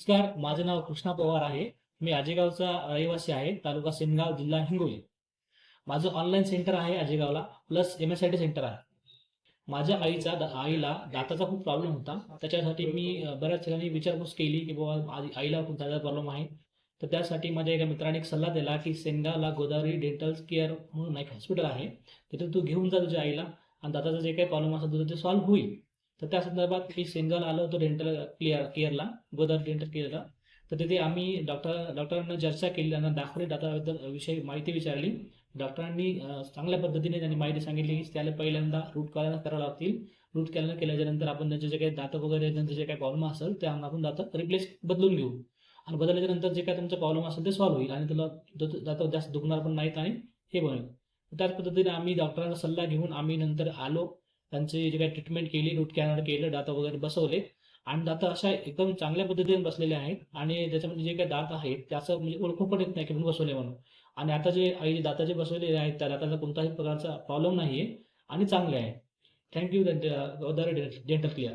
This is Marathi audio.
नमस्कार माझं नाव कृष्णा पवार आहे. मी आजेगावचा रहिवासी आहे तालुका सेनगाव जिल्हा हिंगोली. माझं ऑनलाईन सेंटर आहे आजेगावला plus M S I T centre आहे. माझ्या आईचा दा- आईला दाताचा खूप प्रॉब्लेम होता. त्याच्यासाठी मी बऱ्याच ठिकाणी विचारपूस केली की बाबा आधी- आईला खूप दादा प्रॉब्लेम आहे. तर त्यासाठी माझ्या एका मित्राने एक सल्ला दिला की सेनगावला गोदावरी डेंटल केअर म्हणून एक हॉस्पिटल आहे. तिथे तू घेऊन जा तुझ्या आईला आणि दाताचा जे काही प्रॉब्लेम असेल तुझं ते सॉल्व्ह होईल. तर त्या संदर्भात मी सेनगावला आलो होतो डेंटल क्लिअर केअरला गोदावरी डेंटल केअरला तर तिथे आम्ही डॉक्टर डॉक्टरांना चर्चा केली त्यांना दाखवले दाताबद्दल विषयी माहिती विचारली. डॉक्टरांनी चांगल्या पद्धतीने त्यांनी माहिती सांगितली की त्याला पहिल्यांदा रूट कॅनल करावं लागतील. रूट कॅनल केल्याच्यानंतर आपण त्यांचे जे काही दात वगैरे त्यांचे जे काही प्रॉब्लेम असेल ते आपण दात रिप्लेस बदलून घेऊ. आणि बदलल्याच्या नंतर जे काय तुमचं प्रॉब्लेम असेल ते सॉल्व्ह होईल आणि त्याला दात जास्त दुखणार पण नाहीत आणि हे बनेल त्याच पद्धतीने आम्ही डॉक्टरांचा सल्ला घेऊन आम्ही नंतर आलो. त्यांची जे काही ट्रीटमेंट केली रूट कॅनल केलं दात वगैरे बसवले. आणि दात अशा एकदम चांगल्या पद्धतीने बसलेले आहेत. आणि त्याच्यामध्ये जे काही दात आहेत त्याचं म्हणजे ओळखून पण येत नाही की म्हणून बसवले म्हणून. आणि आता जे आई दाताचे बसवलेले आहेत त्या दाताचा कोणताही प्रकारचा प्रॉब्लेम नाही आहे आणि चांगले आहे थँक्यू डेंटल क्लिअर